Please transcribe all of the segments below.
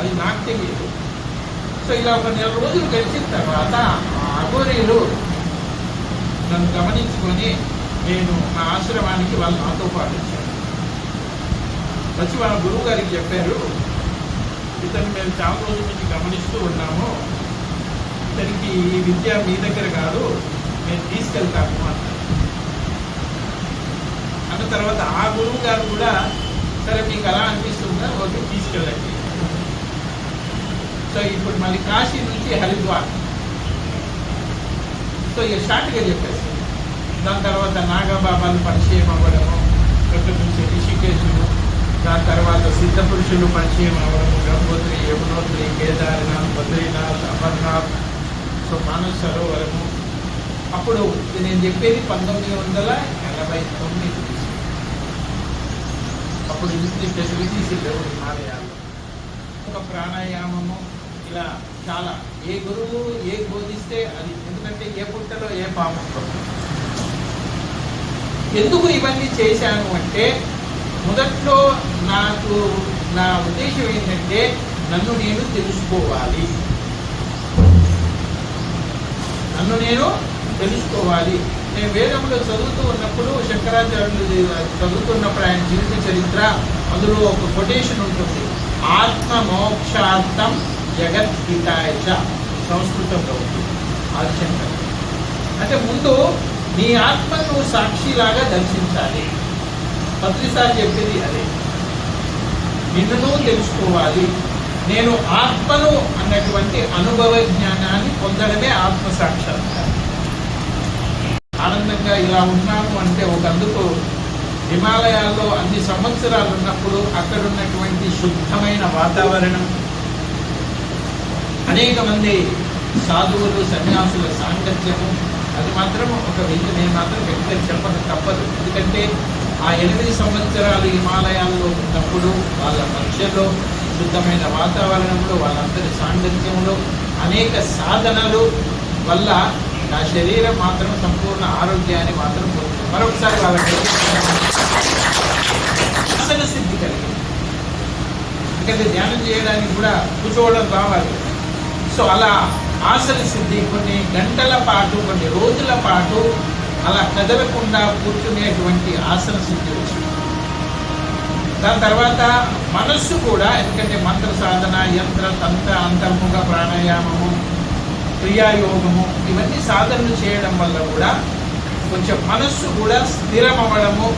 అది నాకు తెలియదు. సో ఇలా ఒక నెల రోజులు గడిచిన తర్వాత ఆ అఘోరీలు నన్ను గమనించుకొని నేను నా ఆశ్రమానికి వాళ్ళు నాతో పాటు వచ్చారు. వచ్చి వాళ్ళ గురువు గారికి చెప్పారు ఇతను మేము చాలా రోజుల నుంచి గమనిస్తూ ఉన్నాము. ఇతనికి ఈ విద్య మీ దగ్గర కాదు మేము తీసుకెళ్తాము అన్నారు అన్న తర్వాత ఆ గురువు గారు కూడా సరే మీకు అలా అనిపిస్తుందా? ఓకే తీసుకెళ్ళండి. సో ఇప్పుడు మళ్ళీ కాశీ నుంచి హరిద్వార్. సో ఇక షార్ట్గా చెప్పేసి దాని తర్వాత నాగబాబాలు పరిచయం అవ్వడము అక్కడి నుంచి రిషికేశులు దాని తర్వాత సిద్ధ పురుషులు పరిచయం అవ్వడము గంగోత్రి యమునోత్రి కేదార్నాథ్ బద్రీనాథ్ అమర్నాథ్ సో మానస సరోవరము. అప్పుడు నేను చెప్పేది పంతొమ్మిది వందల ఎనభై తొమ్మిది. అప్పుడు ఇన్ని ఫెసిలిటీస్ లేవు హిమాలయాల్లో ఒక ప్రాణాయామము ఇలా చాలా. ఏ గురువు ఏ బోధిస్తే అది? ఎందుకంటే ఏ పుట్టలో ఏ పాము ఎందుకు ఇవన్నీ చేశాను అంటే మొదట్లో నాకు నా ఉద్దేశం ఏంటంటే నన్ను నేను తెలుసుకోవాలి. నన్ను నేను తెలుసుకోవాలి. నేను వేదంలో చదువుతూ ఉన్నప్పుడు శంకరాచార్యులు చదువుతున్నప్పుడు ఆయన జీవిత చరిత్ర అందులో ఒక కొటేషన్ ఉంటుంది. ఆత్మ మోక్షార్థం జగద్గీతాయ చ సంస్కృతంలో ఉంటుంది అంటే ముందు నీ ఆత్మను నువ్వు సాక్షిలాగా దర్శించాలి. పత్రిసారి చెప్పేది అదే. నిన్ను నువ్వు తెలుసుకోవాలి. నేను ఆత్మను అన్నటువంటి అనుభవ జ్ఞానాన్ని పొందడమే ఆత్మ సాక్షాత్కారం ఆనందంగా ఇలా ఉన్నాను అంటే ఒక అందుకు హిమాలయాల్లో అన్ని సంవత్సరాలు ఉన్నప్పుడు అక్కడ ఉన్నటువంటి శుద్ధమైన వాతావరణం అనేక మంది సాధువులు సన్యాసుల సాంగత్యము అది మాత్రం ఒక వెయ్యి నేను మాత్రం వ్యక్తిగా చెప్పక తప్పదు. ఎందుకంటే ఆ ఎనిమిది సంవత్సరాలు హిమాలయాల్లో ఉన్నప్పుడు వాళ్ళ మధ్యలో శుద్ధమైన వాతావరణంలో వాళ్ళందరి సాంగత్యంలో అనేక సాధనలు వల్ల నా శరీరం మాత్రం సంపూర్ణ ఆరోగ్యాన్ని మాత్రం పొందుతుంది మరొకసారి వాళ్ళకి సిద్ధి కలిగింది. ఎందుకంటే ధ్యానం చేయడానికి కూడా కూర్చోవడం కావాలి సో అలా ఆసన సిద్ధి కొన్ని గంటల పాటు కొన్ని రోజుల పాటు అలా కదలకుండా కూర్చునేటువంటి ఆసన సిద్ధి వచ్చింది. దాని తర్వాత మనస్సు కూడా ఎందుకంటే మంత్ర సాధన యంత్ర తంత్ర అంతర్ముఖ ప్రాణాయామము క్రియాయోగము ఇవన్నీ సాధనలు చేయడం వల్ల కూడా కొంచెం మనస్సు కూడా స్థిరం అవ్వడము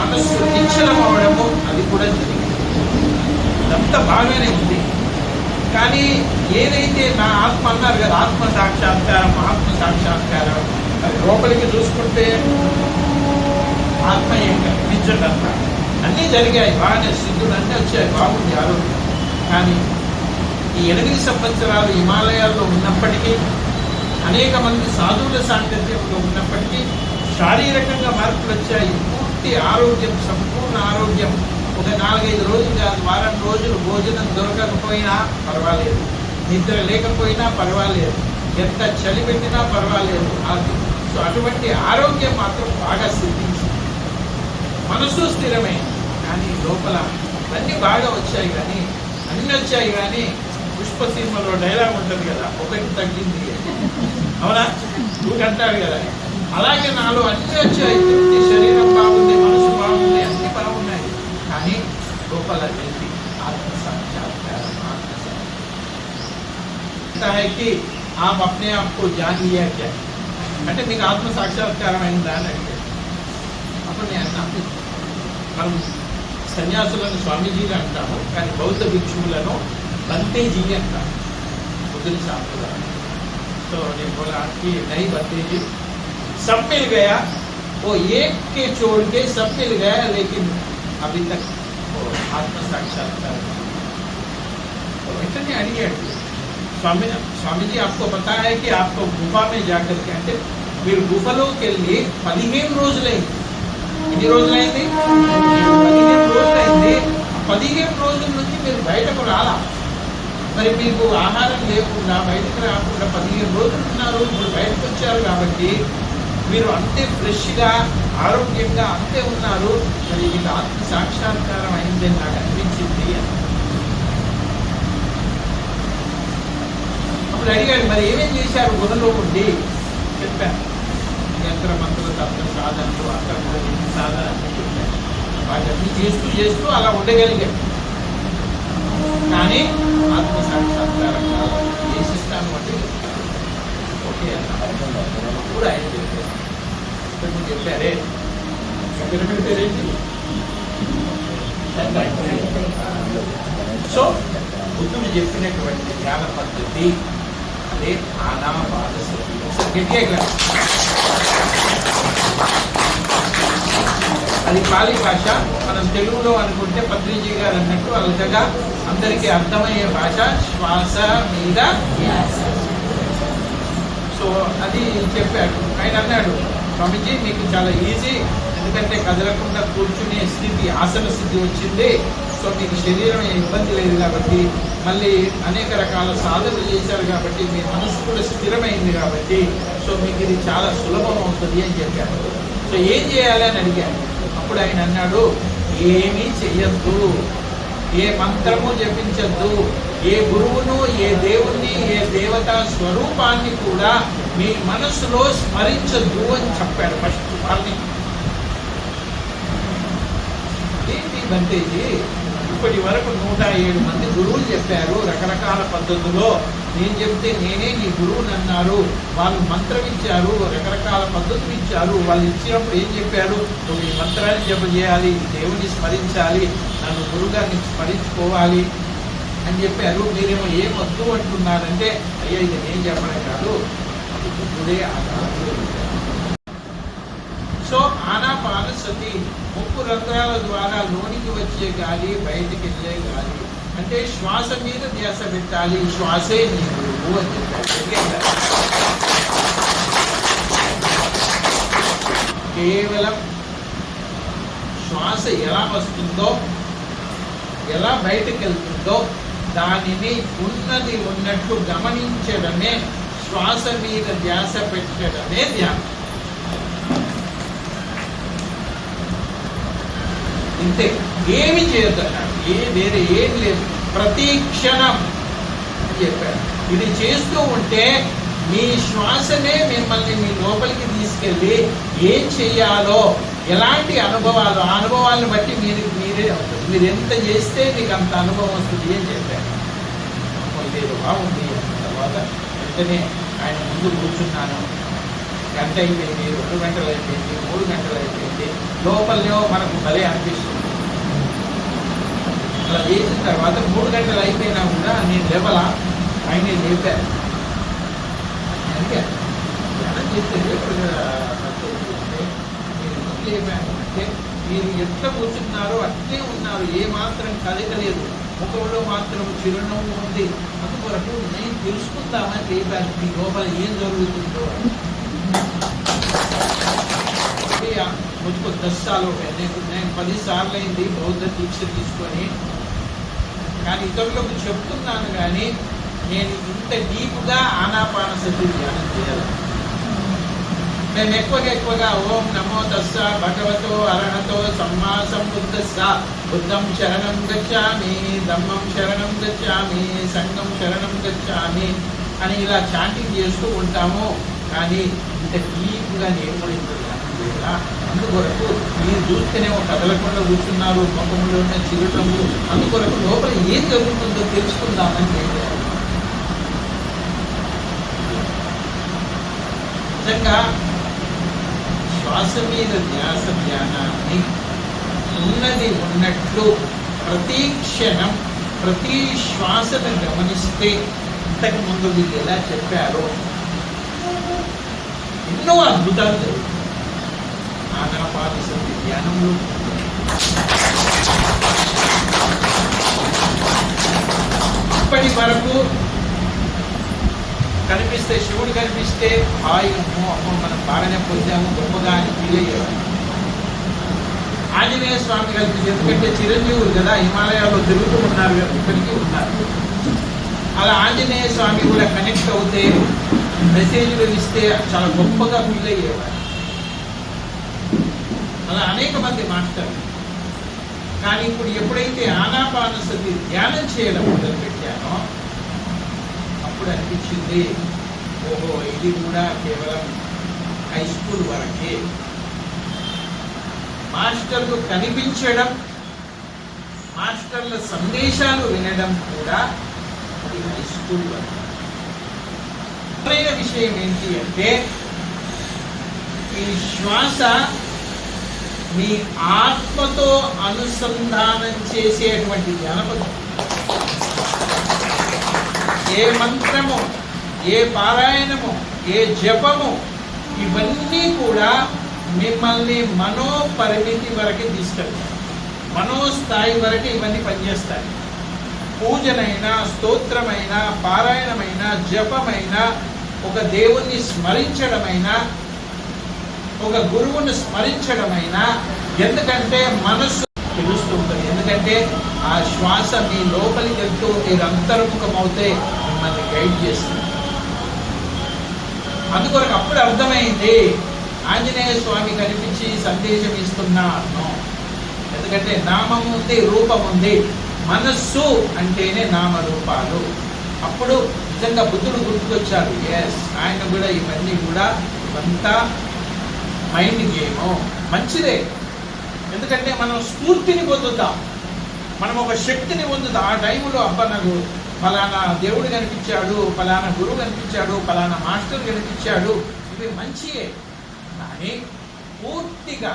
మనస్సు నిశ్చలం అవ్వడము అది కూడా జరిగింది. అంత బాగానే ఉంది. కానీ ఏదైతే నా ఆత్మ అన్నారు కదా ఆత్మ సాక్షాత్కారం ఆత్మ సాక్షాత్కారం అది లోపలికి చూసుకుంటే ఆత్మ ఏం కనిపించడంట అన్నీ జరిగాయి బాగానే సిద్ధులు అన్నీ వచ్చాయి బాగుంది ఆరోగ్యం. కానీ ఈ ఎనిమిది సంవత్సరాలు హిమాలయాల్లో ఉన్నప్పటికీ అనేక మంది సాధువుల సాంగత్యంలో ఉన్నప్పటికీ శారీరకంగా మార్పులు వచ్చాయి. పూర్తి ఆరోగ్యం సంపూర్ణ ఆరోగ్యం. ఒక నాలుగైదు రోజులు కాదు వారం రోజులు భోజనం దొరకకపోయినా పర్వాలేదు. నిద్ర లేకపోయినా పర్వాలేదు. ఎంత చలి పెట్టినా పర్వాలేదు. అది సో అటువంటి ఆరోగ్యం మాత్రం బాగా సిద్ధించింది. మనసు స్థిరమే. కానీ లోపల అన్నీ బాగా వచ్చాయి కానీ అన్నీ వచ్చాయి కానీ పుష్ప సినిమాలో డైలాగ్ ఉంటుంది కదా ఒకటి తగ్గింది. అవునా? నువ్వు అంటాడు కదా. అలాగే నాలో అన్నీ వచ్చాయి. శరీరం బాగుంది. आप अपने आप को जान लिया क्या? मैंने मेरे आत्म साक्षात्कार सन्यास स्वामी जी अंटा बौद्ध भिक्षुन बंते जी अंटा बुद्ध शांत तो बोला कि नहीं बंते जी। सब मिल गया। वो एक के छोड़ के सब मिल गया, लेकिन अभी तक आत्म साक्षात्कार तो इतने अड़ी है स्वामी स्वामी जी आपको पता है कि आपको गुफा में जाकर के అంటే మీరు గుఫలోకి వెళ్ళి పదిహేను రోజులైంది ఎన్ని రోజులైంది పదిహేను రోజులైంది పదిహేను రోజుల నుంచి మీరు బయటకు రాలా మరి మీకు ఆహారం లేకుండా బయటకు రాకుండా పదిహేను రోజులు ఉన్నారు ఇప్పుడు బయటకు వచ్చారు కాబట్టి మీరు అంతే ఫ్రెష్గా ఆరోగ్యంగా అంతే ఉన్నారు మరి మీకు ఆత్మ సాక్షాత్కారం అయిందని నాకు అనిపించింది అని ఇప్పుడు అడిగాడు మరి ఏమేం చేశారు? గుణలో ఉండి. చెప్పాను. యంత్ర మంత్ర తత్వ సాధనలు అక్కడ కూడా ఎన్ని సాధన అన్నీ చెప్పాను. చేస్తూ చేస్తూ అలా ఉండగలిగాడు కానీ ఆత్మ సాక్షాత్కారం చేసిస్తాను అంటే ఓకే అన్నారు అప్పుడు ఆయన చెప్పారు? చెప్పారే పిరమిడ్ సో బుద్ధుడు చెప్పినటువంటి జ్ఞాన పద్ధతి అదే ఆనాపాదశక్తి ఒకసారి గట్టిగా ఇక్కడ. అది పాలి భాష. మనం తెలుగులో అనుకుంటే పత్రిజీ గారు అన్నట్టు అలకగా అందరికీ అర్థమయ్యే భాష శ్వాస మీద సో అది చెప్పాడు. ఆయన అన్నాడు స్వామిజీ మీకు చాలా ఈజీ ఎందుకంటే కదలకుండా కూర్చునే స్థితి ఆసన స్థితి వచ్చింది. సో మీకు శరీరం ఇబ్బంది లేదు కాబట్టి మళ్ళీ అనేక రకాల సాధనలు చేశారు కాబట్టి మీ మనసు కూడా స్థిరమైంది కాబట్టి సో మీకు ఇది చాలా సులభం అవుతుంది అని చెప్పారు. సో ఏం చేయాలి అని అడిగాను. అప్పుడు ఆయన అన్నాడు ఏమీ చెయ్యొద్దు. ఏ మంత్రము జపించద్దు. ఏ గురువును ఏ దేవుణ్ణి ఏ దేవతా స్వరూపాన్ని కూడా మీ మనసులో స్మరించద్దు అని చెప్పాడు ఫస్ట్ వాళ్ళని ఏంటి బంతేజీ ఇప్పటి వరకు నూట ఏడు మంది గురువులు చెప్పారు. రకరకాల పద్ధతుల్లో నేను చెప్తే నేనే నీ గురువుని అన్నారు. వాళ్ళు మంత్రం ఇచ్చారు రకరకాల పద్ధతులు ఇచ్చారు. వాళ్ళు ఇచ్చినప్పుడు ఏం చెప్పారు? నువ్వు ఈ మంత్రాన్ని జప చేయాలి దేవుని స్మరించాలి నన్ను గురుగారిని స్మరించుకోవాలి అని చెప్పారు. మీరేమో ఏం వద్దు అంటున్నారంటే అయ్యా ఇది నేను చెప్పడం కాదు. అది ఆధారం. సో ఆనాపానసతి ముప్పు రంధ్రాల ద్వారా లోనికి వచ్చే గాలి బయటికి వెళ్ళే గాలి. అంటే శ్వాస మీద ధ్యాస పెట్టాలి శ్వాసే నీ అని చెప్పారు. కేవలం శ్వాస ఎలా వస్తుందో ఎలా బయటకు వెళ్తుందో దానిని ఉన్నది ఉన్నట్లు గమనించడమే శ్వాస మీద ధ్యాస పెట్టడమే ధ్యానం. ఇంతే. ఏమి చేయొద్దన్నాడు ఏ వేరే ఏం లేదు. ప్రతి క్షణం అని చెప్పాడు. ఇది చేస్తూ ఉంటే మీ శ్వాసనే మిమ్మల్ని మీ లోపలికి తీసుకెళ్ళి ఏం చెయ్యాలో ఎలాంటి అనుభవాలు ఆ అనుభవాలను బట్టి మీరు మీరే అవుతుంది మీరు ఎంత చేస్తే మీకు అంత అనుభవం వస్తుంది అని చెప్పారు లేదు బాగుంది. తర్వాత వెంటనే ఆయన ముందు కూర్చున్నాను. గంట అయిపోయింది రెండు గంటలు అయిపోయింది మూడు గంటలు అయిపోయింది లోపలనేమో మనకు భలే అనిపిస్తుంది. అలా చేసిన తర్వాత మూడు గంటలు అయిపోయినా కూడా నేను లేవలా ఆయనే లేపారు. అందుకే ధ్యానం చేస్తే లేపడు అంటే. లేపాను అంటే మీరు ఎట్లా కూర్చున్నారో అట్లే ఉన్నారు ఏ మాత్రం కదలలేదు. ముఖంలో మాత్రం చిరునవ్వు ఉంది. అందుకొరకు నేను తెలుసుకుందామని లేపాను. మీ లోపల ఏం జరుగుతుందో అని. అంటే ఆ సార్లు నేను నేను పది సార్లు అయింది బౌద్ధ దీక్ష తీసుకొని. కానీ ఇతరులకు చెప్తున్నాను కానీ నేను ఇంత డీప్గా ఆనాపానసతి ధ్యానం చేయాలి. మేము ఎక్కువగా ఎక్కువగా ఓం నమో దస్స భగవతో అరణతో సమ్మా సంబుద్ధస్స బుద్ధం శరణం గచ్చామి ధమ్మం శరణం గచ్చామి సంఘం శరణం గచ్చామి అని ఇలా చాంటింగ్ చేస్తూ ఉంటాము. కానీ ఇంత డీప్గా నేర్పడింది అందుకొరకు మీరు చూస్తేనే ఒక కదలకుండా కూర్చున్నారు ముఖంలో ఉన్న చిరుటము అందుకొరకు లోపల ఏం జరుగుతుందో తెలుసుకుందామని చెప్పారు నిజంగా శ్వాస మీద ధ్యాస ధ్యానాన్ని ఉన్నది ఉన్నట్లు ప్రతి క్షణం ప్రతి శ్వాసను గమనిస్తే ఇంతకు ముందు వీళ్ళు ఎలా చెప్పారో ఎన్నో అద్భుతాలు జరుగుతాయి. ఆనాపానసతి ధ్యానంలో ఇప్పటి వరకు కనిపిస్తే శివుడు కనిపిస్తే హాయి అమ్మో అమ్మో మనం బాగానే పొందాము గొప్పగా అని ఫీల్ అయ్యేవారు ఆంజనేయ స్వామి కనిపించి ఎందుకంటే చిరంజీవులు కదా హిమాలయాల్లో తిరుగుతూ ఉన్నారు కదా ఇప్పటికీ ఉన్నారు. అలా ఆంజనేయ స్వామి కూడా కనెక్ట్ అవుతే మెసేజ్లు ఇస్తే చాలా గొప్పగా ఫీల్ అయ్యేవారు. అలా అనేక మంది మాట్లాడారు. కానీ ఇప్పుడు ఎప్పుడైతే ఆనాపానసతి ధ్యానం చేయడం మొదలు పెట్టానో అప్పుడు అనిపించింది ఓహో ఇది కూడా కేవలం హై స్కూల్ వరకే. మాస్టర్లు కనిపించడం మాస్టర్ల సందేశాలు వినడం కూడా అది హై స్కూల్ వరకు. విషయం ఏంటి అంటే ఈ శ్వాస మీ ఆత్మతో అనుసంధానం చేసేటువంటి జానపదం ఏ మంత్రము ఏ పారాయణము ఏ జపము ఇవన్నీ కూడా మిమ్మల్ని మనోపరిమితి వరకు తీసుకెళ్తాయి. మనోస్థాయి వరకు ఇవన్నీ పనిచేస్తాయి. పూజనైనా స్తోత్రమైన పారాయణమైన జపమైన ఒక దేవుణ్ణి స్మరించడమైనా ఒక గురువుని స్మరించడమైనా ఎందుకంటే మనస్సు తెలుస్తుంటుంది. ఎందుకంటే ఆ శ్వాస మీ లోపలికి వెళ్తూ మీరు అంతర్ముఖమవుతే మిమ్మల్ని గైడ్ చేస్తుంది. అందుకొరకు అప్పుడు అర్థమైంది ఆంజనేయ స్వామి కనిపించి సందేశం ఇస్తున్నా అర్థం ఎందుకంటే నామం ఉంది రూపం ఉంది మనస్సు అంటేనే నామరూపాలు. అప్పుడు నిజంగా బుద్ధుడు గుర్తుకొచ్చాడు ఎస్ ఆయన కూడా ఇవన్నీ కూడా ఇవంతా మైండ్ గేమ్ మంచిదే. ఎందుకంటే మనం స్ఫూర్తిని పొందుతాం. మనం ఒక శక్తిని పొందుతాం. ఆ టైంలో అబ్బా నాకు ఫలానా దేవుడు కనిపించాడు ఫలానా గురువు కనిపించాడు ఫలానా మాస్టర్ కనిపించాడు. ఇవి మంచియే. కానీ పూర్తిగా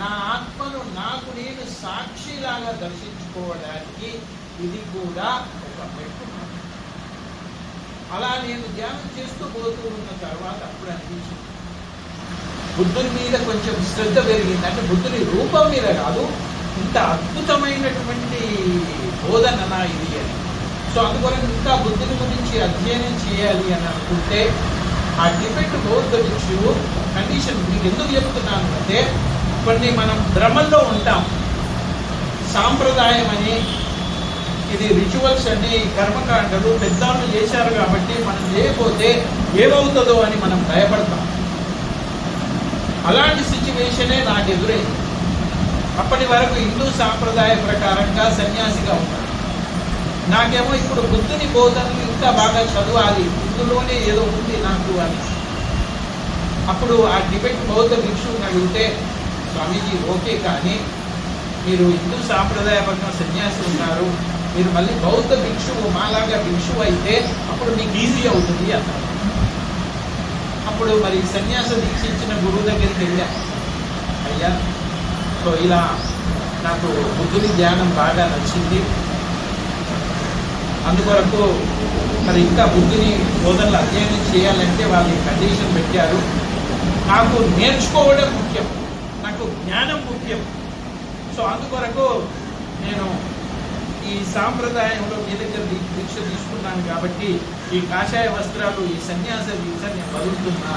నా ఆత్మను నాకు నేను సాక్షిలాగా దర్శించుకోవడానికి ఇది కూడా ఒక మెట్టు అలా నేను ధ్యానం చేస్తూ పోతూ ఉన్న తర్వాత అప్పుడు అనిపించింది బుద్ధుని మీద కొంచెం శ్రద్ధ పెరిగింది. అంటే బుద్ధుని రూపం మీద కాదు ఇంత అద్భుతమైనటువంటి బోధన ఇది అని. సో అందుకొరకు ఇంకా బుద్ధుని గురించి అధ్యయనం చేయాలి అని అనుకుంటే ఆ డిఫెక్ట్ బౌద్ధ గురించి కండిషన్ మీకు ఎందుకు చెప్తున్నాను అంటే కొన్ని మనం భ్రమల్లో ఉంటాం. సాంప్రదాయం అని ఇది రిచువల్స్ అని కర్మకాండలు పెద్దవాళ్ళు చేశారు కాబట్టి మనం చేయకపోతే ఏమవుతుందో అని మనం భయపడతాం. అలాంటి సిచ్యువేషనే నాకు ఎదురైంది అప్పటి వరకు హిందూ సాంప్రదాయ ప్రకారంగా సన్యాసిగా ఉన్నాను. నాకేమో ఇప్పుడు బుద్ధుని బోధనలు ఇంకా బాగా చదవాలి. బుద్ధులోనే ఏదో ఉంది నాకు అని. అప్పుడు ఆ టిబెట్ బౌద్ధ భిక్షువుని అడిగితే స్వామీజీ ఓకే కానీ మీరు హిందూ సాంప్రదాయపరంగా సన్యాసి ఉన్నారు. మీరు మళ్ళీ బౌద్ధ భిక్షువు మాలాగా భిక్షువు అయితే అప్పుడు మీకు ఈజీ అవుతుంది అన్నారు అప్పుడు మరి సన్యాస దీక్ష ఇచ్చిన గురువు దగ్గరికి వెళ్ళా. అయ్యా సో ఇలా నాకు బుద్ధుని ధ్యానం బాగా నచ్చింది. అందుకొరకు మరి ఇంకా బుద్ధిని బోధనలు అధ్యయనం చేయాలంటే వాళ్ళు కండిషన్ పెట్టారు. నాకు నేర్చుకోవడం ముఖ్యం. నాకు జ్ఞానం ముఖ్యం. సో అందుకొరకు నేను ఈ సాంప్రదాయంలో మీ దగ్గర దీక్ష తీసుకున్నాను కాబట్టి ఈ కాషాయ వస్త్రాలు ఈ సన్యాస దీక్ష నేను వదులుతున్నా.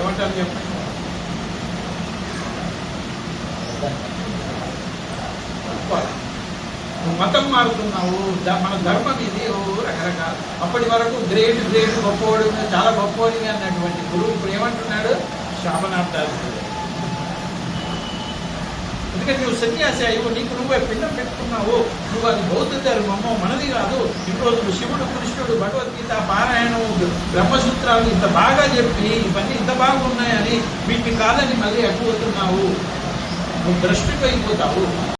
ఏమంటారు చెప్పండి? మతం మారుతున్నావు మన ధర్మం ఇది ఓ రకరకాల. అప్పటి వరకు గ్రేట్ గ్రేట్ గొప్పవాడు చాలా గొప్పవాడిగా అన్నటువంటి గురువు ఇప్పుడు ఏమంటున్నాడు? శాపనార్థాలు ఎందుకంటే నువ్వు సన్యాసి అయ్యో నీకు నువ్వే పిండం పెట్టుకున్నావు నువ్వు అది బౌద్ధ ధర్మము మనది కాదు. ఈరోజు శివుడు కృష్ణుడు భగవద్గీత పారాయణం బ్రహ్మసూత్రాలు ఇంత బాగా చెప్పి ఇవన్నీ ఇంత బాగున్నాయని వీటిని కాదని మళ్ళీ అడ్డుపోతున్నావు నువ్వు భ్రష్టుకు